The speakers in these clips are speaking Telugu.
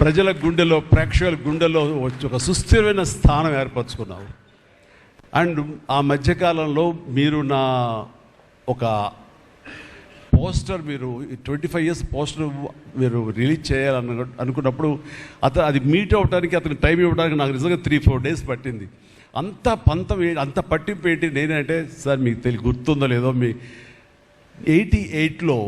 ప్రజల గుండెలో ప్రేక్షకుల గుండెలో ఒక సుస్థిరమైన స్థానం ఏర్పరచుకున్నావు. అండ్ ఆ మధ్యకాలంలో మీరు నా ఒక పోస్టర్ మీరు ట్వంటీ ఫైవ్ ఇయర్స్ పోస్టర్ మీరు రిలీజ్ చేయాలను అనుకున్నప్పుడు అతను అది మీట్ అవ్వడానికి అతనికి టైం ఇవ్వడానికి నాకు నిజంగా త్రీ ఫోర్ డేస్ పట్టింది. అంత పంతం అంత పట్టింపు ఏంటి నేనంటే సార్ మీకు తెలియ గుర్తుందో లేదో మీ ఎయిటీ ఎయిట్లో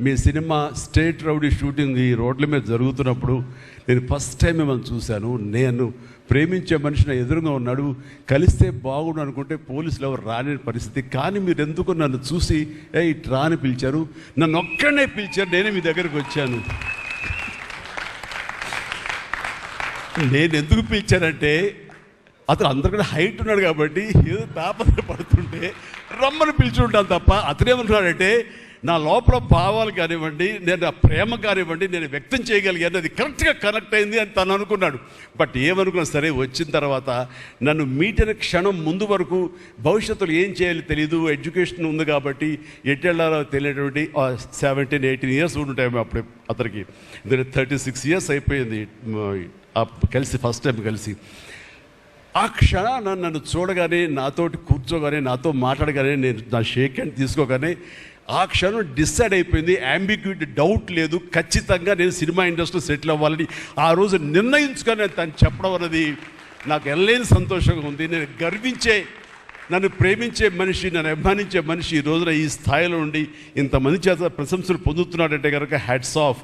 మీ సినిమా స్టేట్ రౌడీ షూటింగ్ ఈ రోడ్ల మీద జరుగుతున్నప్పుడు నేను ఫస్ట్ టైం మిమ్మల్ని చూశాను. నేను ప్రేమించే మనిషిని ఎదురుగా ఉన్నాడు. కలిస్తే బాగుండు అనుకుంటే పోలీసులు ఎవరు రాని పరిస్థితి. కానీ మీరు ఎందుకు నన్ను చూసి ఏ ఇటు రాని పిలిచారు. నన్ను ఒక్కడనే పిలిచారు. నేనే మీ దగ్గరికి వచ్చాను. నేను ఎందుకు పిలిచానంటే అతను అందరికన్నా హైట్ ఉన్నాడు కాబట్టి ఏదో తాపత్ర పడుతుంటే రమ్మని పిలిచుంటాను తప్ప అతనేమనుకున్నాడంటే నా లోపల భావాలు కానివ్వండి నేను నా ప్రేమ కానివ్వండి నేను వ్యక్తం చేయగలిగాను అది కరెక్ట్గా కనెక్ట్ అయింది అని తను అనుకున్నాడు. బట్ ఏమనుకున్నా సరే వచ్చిన తర్వాత నన్ను మీటిన క్షణం ముందు వరకు భవిష్యత్తులో ఏం చేయాలి తెలియదు ఎడ్యుకేషన్ ఉంది కాబట్టి ఎట్టెళ్ళారో తెలియటువంటి సెవెంటీన్ ఎయిటీన్ ఇయర్స్ ఉంటాయి అప్పుడు అతనికి. థర్టీ సిక్స్ ఇయర్స్ అయిపోయింది కలిసి ఫస్ట్ టైం కలిసి. ఆ క్షణాన నన్ను చూడగానే నాతోటి కూర్చోగానే నాతో మాట్లాడగానే నేను నా షేక్ హ్యాండ్ తీసుకోగానే ఆ క్షణం డిసైడ్ అయిపోయింది అంబిగ్యూటీ డౌట్ లేదు. ఖచ్చితంగా నేను సినిమా ఇండస్ట్రీలో సెటిల్ అవ్వాలని ఆ రోజు నిర్ణయించుకొని తను చెప్పడం అన్నది నాకు ఎల్లైన సంతోషంగా ఉంది. నేను గర్వించే నన్ను ప్రేమించే మనిషి నన్ను అభిమానించే మనిషి ఈ రోజున ఈ స్థాయిలో ఉండి ఇంతమంది చేత ప్రశంసలు పొందుతున్నాడంటే కనుక హ్యాట్స్ ఆఫ్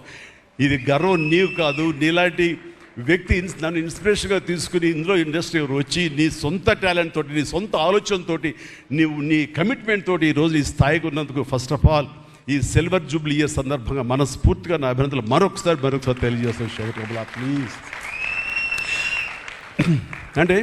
ఇది గర్వం నీవు కాదు. నీలాంటి వ్యక్తి ఇన్స్- నన్ను ఇన్స్పిరేషన్గా తీసుకుని ఇందులో ఇండస్ట్రీ వచ్చి నీ సొంత టాలెంట్ తోటి నీ సొంత ఆలోచనతోటి నీవు నీ కమిట్మెంట్ తోటి ఈరోజు ఈ స్థాయికి ఉన్నందుకు ఫస్ట్ ఆఫ్ ఆల్ ఈ సిల్వర్ జూబ్లీ ఇయర్ సందర్భంగా మనస్ఫూర్తిగా నా అభినందనలు. మరొకసారి మరొకసారి తెలియజేస్తాను శేఖర్ ప్లీజ్ అంటే